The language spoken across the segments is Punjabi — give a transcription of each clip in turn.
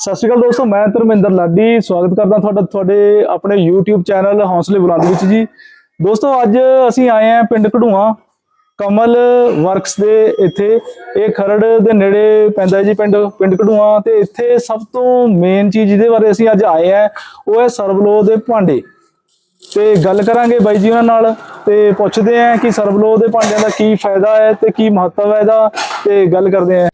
ਸਤਿ ਸ਼੍ਰੀ ਅਕਾਲ ਦੋਸਤੋ, ਮੈਂ ਧਰਮਿੰਦਰ ਲਾਡੀ। ਸਵਾਗਤ ਕਰਦਾ ਤੁਹਾਡਾ ਤੁਹਾਡੇ ਆਪਣੇ YouTube ਚੈਨਲ ਹੌਸਲੇ ਬੁਲੰਦ ਵਿੱਚ ਜੀ। ਦੋਸਤੋ, ਅੱਜ ਅਸੀਂ ਆਏ ਹਾਂ ਪਿੰਡ ਕਢੂਆ ਕਮਲ ਵਰਕਸ ਦੇ ਇੱਥੇ। ਇਹ ਖਰੜ ਦੇ ਨੇੜੇ ਪੈਂਦਾ ਜੀ ਪਿੰਡ ਪਿੰਡ ਕਢੂਆ ਤੇ ਇੱਥੇ ਸਭ ਤੋਂ ਮੇਨ ਚੀਜ਼ ਜਿਹਦੇ ਬਾਰੇ ਅਸੀਂ ਅੱਜ ਆਏ ਹਾਂ, ਉਹ ਹੈ ਸਰਬਲੋ ਦੇ ਭਾਂਡੇ। ਤੇ ਗੱਲ ਕਰਾਂਗੇ ਬਾਈ ਜੀ ਉਹਨਾਂ ਨਾਲ ਤੇ ਪੁੱਛਦੇ ਆਂ ਕਿ ਸਰਬਲੋ ਦੇ ਭਾਂਡਿਆਂ ਦਾ ਕੀ ਫਾਇਦਾ ਹੈ ਤੇ ਕੀ ਮਹੱਤਵ ਹੈ ਇਹਦਾ ਤੇ ਗੱਲ ਕਰਦੇ ਆਂ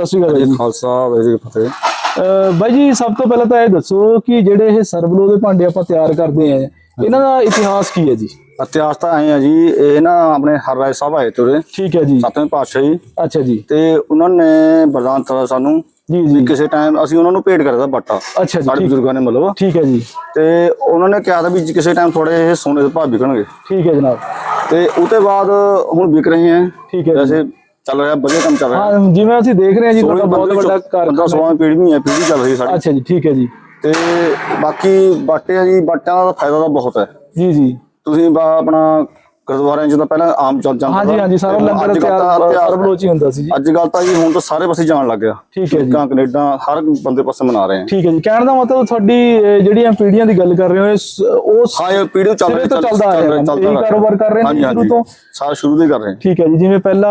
ਸਤਿ ਸ਼੍ਰੀ ਅਕਾਲ ਜੀ। ਖਾਲਸਾ ਵਾਹਿਗੁਰੂ ਫਤਿਹ। ਅਹ ਬਾਈ ਜੀ ਸਭ ਤੋਂ ਪਹਿਲਾਂ ਤਾਂ ਇਹ ਦੱਸੋ ਕਿ ਜਿਹੜੇ ਇਹ ਸਰਬਲੋ ਦੇ ਭਾਂਡੇ ਆਪਾਂ ਤਿਆਰ ਕਰਦੇ ਆ ਇਹਨਾਂ ਦਾ ਇਤਿਹਾਸ ਕੀ ਹੈ ਜੀ? ਇਤਿਹਾਸ ਤਾਂ ਆਏ ਆ ਜੀ ਇਹ ਨਾ ਆਪਣੇ ਹਰਰਾਏ ਸਾਹਿਬ ਆਏ ਤੇ ਉਰੇ ਠੀਕ ਹੈ ਜੀ। ਸੱਤਵੇਂ ਪਾਤਸ਼ਾਹ। ਜੀ ਅੱਛਾ ਜੀ। ਤੇ ਉਹਨਾਂ ਨੇ ਵਰਦਾਨ ਦਿੱਤਾ ਸਾਨੂੰ ਜੀ ਜੀ। ਕਿਸੇ ਟਾਈਮ ਅਸੀਂ ਉਹਨਾਂ ਨੂੰ ਭੇਟ ਕਰਦਾ ਬਾਟਾ। ਅੱਛਾ ਜੀ ਸਾਡੇ ਠੀਕ- ਬਜ਼ੁਰਗਾਂ ਨੇ ਮਤਲਬ। ਠੀਕ ਹੈ ਜੀ। ਤੇ ਉਹਨਾਂ ਨੇ ਕਿਹਾ ਤਾਂ ਵੀ ਜੀ ਕਿਸੇ ਟਾਈਮ ਥੋੜੇ ਇਹ ਸੋਨੇ ਦੇ ਭਾਅ ਵਿਕਣਗੇ। ਠੀਕ ਹੈ ਜਨਾਬ। ਤੇ ਉਤੇ ਬਾਅਦ ਹੁਣ ਵਿਕ ਰਹੇ ਹੈ ਠੀਕ ਹੈ ਜੀ। ਵੈਸੇ ਚੱਲ ਰਿਹਾ ਵਧੀਆ ਕੰਮ ਚੱਲ ਰਿਹਾ। ਹਾਂ ਜਿਵੇਂ ਅਸੀਂ ਦੇਖ ਰਹੇ ਹਾਂ ਜੀ ਤੁਹਾਡਾ ਬਹੁਤ ਵੱਡਾ ਕਾਰਖਾਨਾ 16 ਪੀੜ੍ਹੀ ਹੈ। ਪੀੜ੍ਹੀ ਚੱਲ ਰਹੀ ਸਾਡੀ। ਅੱਛਾ ਜੀ ਠੀਕ ਹੈ ਜੀ। ਤੇ ਬਾਕੀ ਬਾਟੇ ਆ ਜੀ ਬਾਟਿਆਂ ਦਾ ਫਾਇਦਾ ਤਾਂ ਬਹੁਤ ਹੈ। ਜੀ ਜੀ। ਤੁਸੀਂ ਆਪਣਾ ਗੁਰਦੁਆਰਿਆਂ 'ਚ ਤਾਂ ਪਹਿਲਾਂ ਆਮ ਚੱਲ ਜਾਂਦਾ ਹਾਂਜੀ। ਹਾਂਜੀ ਸਾਰਾ ਲੰਗਰ ਤਿਆਰ ਤਾਂ ਤਿਆਰ- ਸਰਬਲੋ ਚ ਹੀ ਹੁੰਦਾ ਸੀ ਜੀ ਅੱਜ ਕੱਲ ਤਾਂ ਜੀ ਹੁਣ ਤਾਂ ਸਾਰੇ ਪਾਸੇ ਜਾਣ ਲੱਗ ਗਿਆ ਠੀਕ ਹੈ ਜੀ ਅਮਰੀਕਾ ਕੈਨੇਡਾ ਹਰ ਬੰਦੇ ਪਾਸੇ ਮਨਾ ਰਹੇ ਆ ਠੀਕ ਹੈ ਜੀ ਕਹਿਣ ਦਾ ਮਤਲਬ ਤੁਹਾਡੀ ਜਿਹੜੀਆਂ ਪੀੜ੍ਹੀਆਂ ਦੀ ਗੱਲ ਕਰ ਰਹੇ ਹੋ ਇਹ ਸ- ਉਹ ਸ- ਹਾਂ ਇਹ ਪੀੜ੍ਹੀ ਚੱਲ ਰਹੀ ਚੱਲਦਾ ਆ ਰਿਹਾ ਹੈ। ਇਹੀ ਕਾਰੋਬਾਰ ਕਰ ਰਹੇ ਨੇ ਸ਼ੁਰੂ। ਤੋਂ? ਸਾਰਾ ਸ਼ੁਰੂ ਤੋਂ ਕਰ ਰਹੇ ਆ। ਠੀਕ ਹੈ ਜੀ ਜਿਵੇਂ ਪਹਿਲਾਂ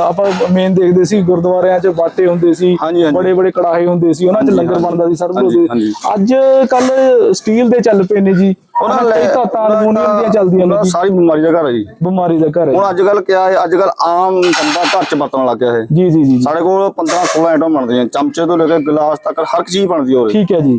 ਆਪਾਂ ਮੇਨ ਦੇਖਦੇ ਸੀ ਗੁਰਦੁਆਰਿਆਂ 'ਚ ਬਾਟੇ ਹੁੰਦੇ ਸੀ। ਬੜੇ ਬੜੇ ਕੜਾਹੇ ਹੁੰਦੇ ਸੀ ਉਹਨਾਂ 'ਚ ਲੰਗਰ। ਬਣਦਾ ਸੀ ਹਾਂਜੀ। ਅੱਜ ਕੱਲ ਸਟੀਲ ਦੇ ਚੱਲ ਪਏ ਨੇ ਜੀ ਉਹਨਾਂ ਕਈ ਧਾਤਾਂ ਅਲਮੂਨੀਅਮ ਦੀਆਂ ਚੱਲਦੀਆਂ ਨੇ ਜੀ। ਸਾਰੀ ਬਿਮਾਰੀ ਦਾ ਘਰ ਹੈ ਜੀ। ਬਿਮਾਰੀ ਦਾ ਘਰ ਹੈ ਹੁਣ ਅੱਜ ਕੱਲ ਕਿਆ ਹੈ ਅੱਜ ਕੱਲ ਆਮ ਬੰਦਾ ਘਰ ਚ ਵਰਤਣ ਲੱਗ ਗਿਆ ਇਹ। ਜੀ ਜੀ ਜੀ। ਸਾਡੇ ਕੋਲ 15 16 ਆਈਟਮ ਬਣਦੀਆਂ ਚਮਚੇ ਤੋਂ ਲੈ ਕੇ ਗਲਾਸ ਤੱਕ ਹਰ ਇੱਕ ਚੀਜ਼ ਬਣਦੀ ਹੋਵੇ ਠੀਕ ਹੈ ਜੀ।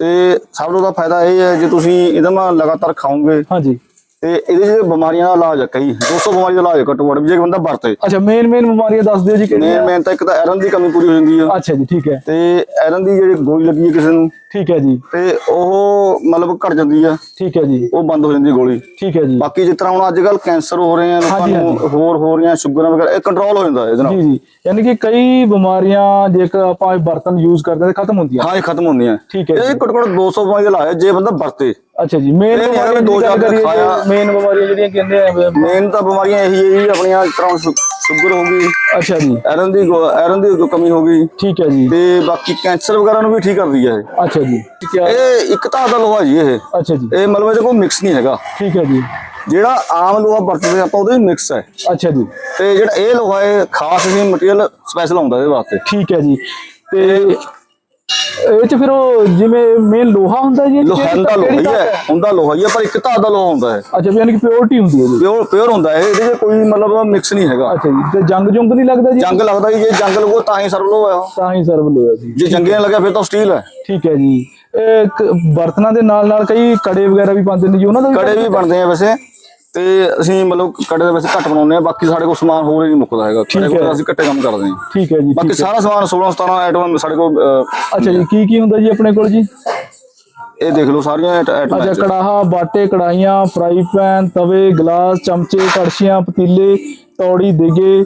ਤੇ ਸਭ ਤੋਂ ਦਾ ਫਾਇਦਾ ਇਹ ਹੈ ਜੇ ਤੁਸੀਂ ਇਹਦਾ ਨਾਲ ਲਗਾਤਾਰ ਖਾਓਗੇ ਹਾਂਜੀ ਤੇ ਇਹਦੇ ਜਿਹੜੇ ਬਿਮਾਰੀਆਂ ਦਾ ਇਲਾਜ ਹੈ ਕਈ। 200 ਬਿਮਾਰੀ ਦਾ ਇਲਾਜ ਹੈ ਘੱਟੋ ਘੱਟ ਜੇ ਬੰਦਾ ਵਰਤੇ। ਅੱਛਾ ਮੇਨ ਮੇਨ ਬਿਮਾਰੀਆਂ ਦੱਸ ਦਿਓ ਜੀ ਕਿਹੜੀਆਂ। ਮੇਨ ਤਾਂ ਇੱਕ ਤਾਂ ਆਇਰਨ ਦੀ ਕਮੀ ਪੂਰੀ ਹੋ ਜਾਂਦੀ ਆ। ਅੱਛਾ ਜੀ ਠੀਕ ਹੈ। ਤੇ ਆਇਰਨ ਦੀ ਜਿਹੜੀ ਗੋਲੀ ਲੱਗੀ ਹੈ ਕਿਸੇ ਨੂੰ ਠੀਕ ਹੈ ਜੀ। ਤੇ ਉਹ ਮਤਲਬ ਘਟ ਜਾਂਦੀ ਆ। ਠੀਕ ਹੈ ਜੀ। ਉਹ ਬੰਦ ਹੋ ਜਾਂਦੀ ਗੋਲੀ। ਠੀਕ ਹੈ ਜੀ। ਬਾਕੀ ਜਿਸ ਤਰ੍ਹਾਂ ਹੁਣ ਅੱਜ ਕੱਲ ਕੈਂਸਰ ਹੋ ਰਹੇ ਆ ਲੋਕਾਂ ਨੂੰ ਹੋਰ ਹੋ ਰਹੀਆਂ ਸ਼ੂਗਰਾਂ ਵਗੈਰਾ ਇਹ ਕੰਟਰੋਲ ਹੋ ਜਾਂਦਾ ਇਹਦੇ ਨਾਲ। ਜੀ ਜੀ। ਯਾਨੀ ਕਿ ਕਈ ਬਿਮਾਰੀਆਂ ਜੇਕਰ ਆਪਾਂ ਇਹ ਬਰਤਨ ਯੂਜ਼ ਕਰਦੇ ਤਾਂ ਖਤਮ ਹੁੰਦੀਆਂ। ਹਾਂ ਇਹ ਖਤਮ ਹੁੰਦੀਆਂ। ਠੀਕ ਹੈ ਇਹ ਘੱਟੋ ਘੱਟ 200 ਬਿਮਾਰੀ ਦਾ ਹੈ ਜੇ ਬੰਦਾ ਵਰਤੇ। ਅੱਛਾ ਜੀ ਮੇਨ ਬਿਮਾਰੀਆਂ ਦੋ ਚਾਰ ਖਾਇਆ। ਮੇਨ ਬਿਮਾਰੀਆਂ ਜਿਹੜੀਆਂ ਕਹਿੰਦੇ ਆ ਮੇਨ ਤਾਂ ਬਿਮਾਰੀਆਂ ਇਹੀ ਹੈ ਜੀ ਆਪਣੀਆਂ ਇਸ ਤਰ੍ਹਾਂ ਸ਼ੂਗਰ ਹੋ ਗਈ ਅੱਛਾ ਜੀ। ਆਇਰਨ ਦੀ ਆਇਰਨ ਦੀ ਕਮੀ ਹੋ ਗਈ। ਠੀਕ ਹੈ ਜੀ। ਤੇ ਬਾਕੀ ਕੈਂਸਰ ਵਗੈਰਾ ਨੂੰ ਵੀ ਠੀਕ ਕਰਦੀ ਹੈ ਇਹ। ਅੱਛਾ ਜੀ। ਇਹ ਇੱਕ ਤਾਂ ਦਾ ਲੋਹਾ ਜੀ ਇਹ। ਅੱਛਾ ਜੀ। ਇਹ ਮਤਲਬ ਇਹਦੇ ਕੋਲ ਮਿਕਸ ਨਹੀਂ ਹੈਗਾ। ਠੀਕ ਹੈ ਜੀ। ਜਿਹੜਾ ਆਮ ਲੋਹਾ ਵਰਤਦੇ ਆਪਾਂ ਉਹਦੇ ਮਿਕਸ ਹੈ। ਅੱਛਾ ਜੀ। ਤੇ ਜਿਹੜਾ ਇਹ ਲੋਹਾ ਹੈ ਖਾਸ ਹੀ ਮਟੀਰੀਅਲ ਸਪੈਸ਼ਲ ਆਉਂਦਾ ਇਹਦੇ ਵਾਸਤੇ। ਠੀਕ ਹੈ ਜੀ। ਤੇ ਇਹ ਚ ਫਿਰ ਉਹ ਜਿਵੇਂ ਮੇਨ ਲੋਹਾ ਹੁੰਦਾ ਜੀ ਲੋਹਾ ਦਾ ਲੋਹਾ ਹੀ ਹੈ ਹੁੰਦਾ ਲੋਹਾ ਹੀ ਹੈ ਪਰ ਇੱਕ ਧਾਤ ਦਾ ਲੋਹਾ ਹੁੰਦਾ ਹੈ। ਅੱਛਾ ਵੀ ਯਾਨੀ ਕਿ ਪਿਓਰਿਟੀ ਹੁੰਦੀ ਹੈ ਜੀ। ਪਿਓਰ ਪਿਓਰ ਹੁੰਦਾ ਹੈ ਇਹਦੇ 'ਚ ਕੋਈ ਮਤਲਬ ਮਿਕਸ ਨਹੀਂ ਹੈਗਾ। ਅੱਛਾ ਜੀ ਤੇ ਜੰਗ ਜੁੰਗ ਨਹੀਂ ਲੱਗਦਾ ਜੀ? ਜੰਗ ਲੱਗਦਾ ਜੀ ਜੇ ਜੰਗ ਲੱਗੋ ਤਾਂ ਹੀ ਸਰਵ ਲੋਹਾ ਹੈ। ਤਾਂ ਹੀ ਸਰਵ ਲੋਇਆ ਜੀ। ਜੇ ਜੰਗੇ ਲੱਗਿਆ ਫਿਰ ਤਾਂ ਸਟੀਲ ਹੈ। ਠੀਕ ਹੈ ਜੀ। ਬਰਤਨਾਂ ਦੇ ਨਾਲ ਨਾਲ ਕਈ ਕੜੇ ਵਗੈਰਾ ਵੀ ਪਾਉਂਦੇ ਨੇ ਜੀ ਉਹਨਾਂ ਦਾ ਕੜੇ ਵੀ ਬਣਦੇ ਆ ਵੈਸੇ। ਤੇ ਅਸੀਂ ਮਤਲਬ ਕੜੇ ਦੇ ਵਿੱਚ ਘੱਟ ਬਣਾਉਂਦੇ ਆ ਬਾਕੀ ਸਾਡੇ ਕੋਲ ਸਮਾਨ ਹੋਰ ਹੀ ਨਹੀਂ ਮੁੱਕਦਾ ਹੈਗਾ। ਕੜੇ ਕੋਲ ਅਸੀਂ ਘੱਟੇ ਕੰਮ ਕਰਦੇ ਹਾਂ। ਠੀਕ ਹੈ ਜੀ ਬਾਕੀ। ਸਾਰਾ ਸਮਾਨ 16 17 ਆਈਟਮ ਸਾਡੇ ਕੋਲ ਅੱਛਾ ਜੀ ਕੀ ਕੀ ਹੁੰਦਾ ਜੀ ਆਪਣੇ ਕੋਲ ਜੀ? ਇਹ ਦੇਖ ਲਓ ਸਾਰੀਆਂ ਆਈਟਮਾਂ ਅੱਛਾ ਕੜਾਹਾ ਬਾਟੇ ਕੜਾਈਆਂ ਫਰਾਈ ਪੈਨ ਤਵੇ ਗਲਾਸ ਚਮਚੇ ਕੜਛੀਆਂ ਪਤੀਲੇ ਤੌੜੀ ਦੇਗੇ।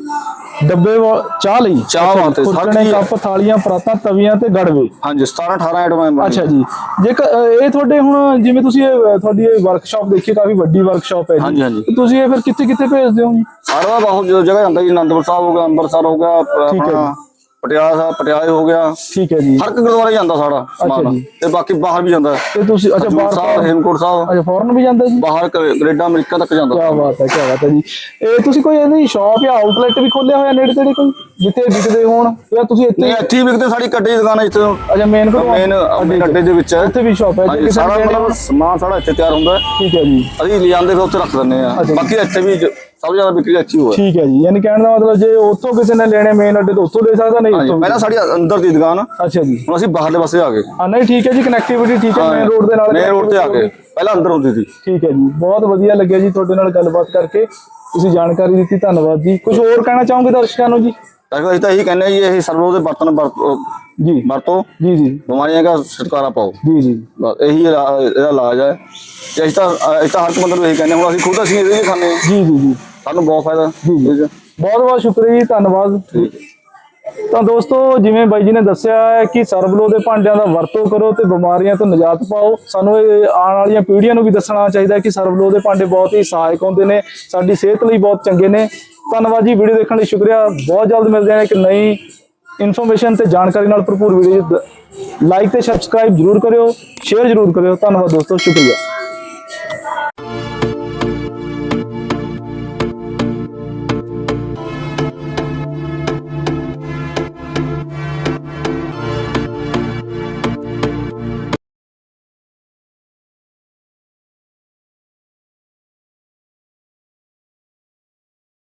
ਡੱਬੇ ਵਾ- ਚਾਹ ਲਈ। ਚਾਹ ਵਾਸਤੇ, ਖੁਰਚਣੇ ਚੀਜ਼- ਕੱਪ ਥਾਲੀਆਂ ਪਰਾਤਾਂ ਤਵੀਆਂ ਤੇ ਗੜਵੇ ਹਾਂਜੀ 17 18 ਆਈਟਮਾਂ ਅੱਛਾ ਜੀ। ਜੇ ਇਹ ਤੁਹਾਡੇ ਹੁਣ ਜਿਵੇਂ ਤੁਸੀਂ ਇਹ ਤੁਹਾਡੀ ਇਹ ਵਰਕਸ਼ਾਪ ਦੇਖੀ ਕਾਫੀ ਵੱਡੀ ਵਰਕਸ਼ਾਪ ਹੈ ਹਾਂਜੀ, ਹਾਂਜੀ। ਤੇ ਤੁਸੀਂ ਇਹ ਫਿਰ ਕਿੱਥੇ ਕਿੱਥੇ ਭੇਜਦੇ ਹੋ ਜੀ? ਸਾਰਾ ਬਹੁਤ ਜਗ੍ਹਾ ਜਾਂਦਾ ਜੀ ਅਨੰਦਪੁਰ ਸਾਹਿਬ ਹੋ ਗਿਆ ਅੰਮ੍ਰਿਤਸਰ ਹੋ ਗਿਆ ਠੀਕ ਹੈ ਆਪਣਾ ਪਟਿਆਲਾ ਸਾਹਿਬ ਪਟਿਆਲੇ ਹੋ ਗਿਆ। ਠੀਕ ਹੈ ਜੀ। ਹਰ ਇੱਕ ਗੁਰਦੁਆਰੇ ਜਾਂਦਾ ਸਾਡਾ ਸਮਾਨ ਜੀ। ਤੇ ਬਾਕੀ ਬਾਹਰ ਵੀ ਜਾਂਦਾ। ਤੇ ਤੁਸੀਂ ਅੱਛਾ ਹਜ਼ੂਰ ਬਾਹਰ ਸਾਹਿਬ ਹੇਮਕੋਟ ਸਾਹਿਬ। ਅੱਛਾ ਫੌਰਨ ਵੀ ਜਾਂਦਾ ਜੀ? ਬਾਹਰ ਕ- ਕੈਨੇਡਾ ਅਮਰੀਕਾ ਤੱਕ ਜਾਂਦਾ। ਕੀ ਬਾਤ ਹੈ ਕੀ ਬਾਤ ਹੈ ਜੀ। ਇਹ ਤੁਸੀਂ ਕੋਈ ਇਹਦੀ ਸ਼ਾਪ ਜਾਂ ਆਊਟਲੈਟ ਵੀ ਖੋਲਿਆ ਹੋਇਆ ਨੇੜੇ ਤੇੜੇ ਕੋਈ? ਜਿੱਥੇ ਵਿਕਦੇ ਹੋਣ ਜਾਂ ਤੁਸੀਂ ਇੱਥੇ ਨਹੀਂ ਇੱਥੇ ਹੀ ਵਿਕਦੇ ਸਾਡੀ ਕੱਟੇ ਦੀ ਦੁਕਾਨ ਹੈ ਇੱਥੇ। ਅੱਛਾ ਮੇਨ ਕੋਲ ਮੇਨ ਆਪਣੇ ਅੱਡੇ ਦੇ ਵਿੱਚ। ਹੈ ਉੱਥੇ ਵੀ ਸ਼ਾਪ ਹੈ ਜੇ ਹਾਂਜੀ ਕਿਸੇ ਸਾਰਾ ਨੇ ਮਤਲਬ। ਸਮਾਨ ਸਾਡਾ ਇੱਥੇ ਤਿਆਰ ਹੁੰਦਾ। ਹੈ ਠੀਕ ਹੈ ਜੀ। ਅਸੀਂ ਲਿਆਂਦੇ ਫਿਰ ਉੱਥੇ ਰੱਖ ਦਿੰਦੇ ਆ ਅੱਛਾ ਜੀ। ਬਾਕੀ ਇੱਥੇ ਵੀ ਜ- ਸਭ ਤੋਂ ਜ਼ਿਆਦਾ ਵਿਕਰੀ ਹੀ। ਹੋਇਆ ਠੀਕ ਹੈ ਜੀ ਯਾਨੀ ਕਹਿਣ ਦਾ ਮਤਲਬ ਜੇ ਉੱਥੋਂ ਕਿਸੇ ਨੇ ਲੈਣੇ ਮੇਨ ਅੱਡੇ ਤੋਂ ਉੱਥੋਂ ਲੈ ਸਕਦਾ ਨਹੀਂ ਉੱਥੋਂ ਵੀ। ਪਹਿਲਾਂ ਸਾਡੀ ਅੰਦਰ ਦੀ ਦੁਕਾਨ ਅੱਛਾ ਜੀ। ਹੁਣ ਅਸੀਂ ਬਾਹਰਲੇ ਪਾਸੇ ਆ ਗਏ। ਹਾਂ ਨਹੀਂ ਠੀਕ ਹੈ ਜੀ ਕਨੈਕਟੀਵਿਟੀ ਠੀਕ ਹੈ ਮੇਨ ਰੋਡ ਦੇ ਨਾਲ ਮੇਨ ਰੋਡ ਤੇ ਆ ਗਏ। ਪਹਿਲਾਂ ਅੰਦਰ ਹੁੰਦੀ ਸੀ। ਠੀਕ ਹੈ ਜੀ ਬਹੁਤ ਵਧੀਆ ਲੱਗਿਆ ਜੀ ਤੁਹਾਡੇ ਨਾਲ ਗੱਲਬਾਤ ਕਰਕੇ। ਤੁਸੀਂ ਜਾਣਕਾਰੀ ਦਿੱਤੀ ਧੰਨਵਾਦ ਜੀ। ਕੁਝ ਹੋਰ ਕਹਿਣਾ ਚਾਹੋਗੇ ਦਰਸ਼ਕਾਂ ਨੂੰ ਜੀ? ਅਸੀਂ ਤਾਂ ਇਹੀ ਕਹਿੰਦੇ ਜੀ ਇਹ ਸਰਵੋ ਦੇ ਬਰਤਨ ਜੀ। ਵਰਤੋ। ਜੀ ਜੀ। ਬਿਮਾਰੀਆਂ ਦਾ ਛੁਟਕਾਰਾ ਪਾਓ। ਜੀ ਜੀ। ਬਸ ਇਹੀ ਇਹਦਾ ਇਲਾਜ ਹੈ। ਅਸੀਂ ਤਾਂ ਅਸੀਂ ਤਾਂ ਹਰ ਇੱਕ ਬੰਦੇ ਨੂੰ ਇਹੀ ਕਹਿੰਦੇ ਹੁਣ ਅਸੀਂ ਖੁਦ ਅਸੀਂ ਇਹਦੇ ਹੀ ਖਾਂਦੇ ਹਾਂ। ਜੀ ਜੀ ਜੀ। ਸਾਨੂੰ ਬਹੁਤ ਫਾਇਦਾ। ਬਹੁਤ ਬਹੁਤ ਸ਼ੁਕਰੀਆ ਜੀ ਧੰਨਵਾਦ। ਤਾਂ ਦੋਸਤੋ ਜਿਵੇਂ ਬਾਈ ਜੀ ਨੇ ਦੱਸਿਆ ਹੈ ਕਿ ਸਰਬਲੋ ਦੇ ਭਾਂਡਿਆਂ ਦਾ ਵਰਤੋਂ ਕਰੋ ਤੇ ਬਿਮਾਰੀਆਂ ਤੋਂ ਨਿਜਾਤ ਪਾਓ। ਸਾਨੂੰ ਇਹ ਆਉਣ ਵਾਲੀਆਂ ਪੀੜ੍ਹੀਆਂ ਨੂੰ ਵੀ ਦੱਸਣਾ ਚਾਹੀਦਾ ਹੈ ਕਿ ਸਰਬਲੋ ਦੇ ਭਾਂਡੇ ਬਹੁਤ ਹੀ ਸਹਾਇਕ ਹੁੰਦੇ ਨੇ ਸਾਡੀ ਸਿਹਤ ਲਈ ਬਹੁਤ ਚੰਗੇ ਨੇ। ਧੰਨਵਾਦ ਜੀ ਵੀਡੀਓ ਦੇਖਣ ਲਈ ਸ਼ੁਕਰੀਆ। ਬਹੁਤ ਜਲਦ ਮਿਲਦੇ ਹਾਂ ਇੱਕ ਨਈ ਇਨਫੋਰਮੇਸ਼ਨ ਤੇ ਜਾਣਕਾਰੀ ਨਾਲ ਭਰਪੂਰ ਵੀਡੀਓ ਲਾਈਕ ਤੇ ਸਬਸਕ੍ਰਾਈਬ ਜਰੂਰ ਕਰਿਓ ਸ਼ੇਅਰ ਜਰੂਰ ਕਰਿਓ। ਧੰਨਵਾਦ ਦੋਸਤੋ ਸ਼ੁਕਰੀਆ।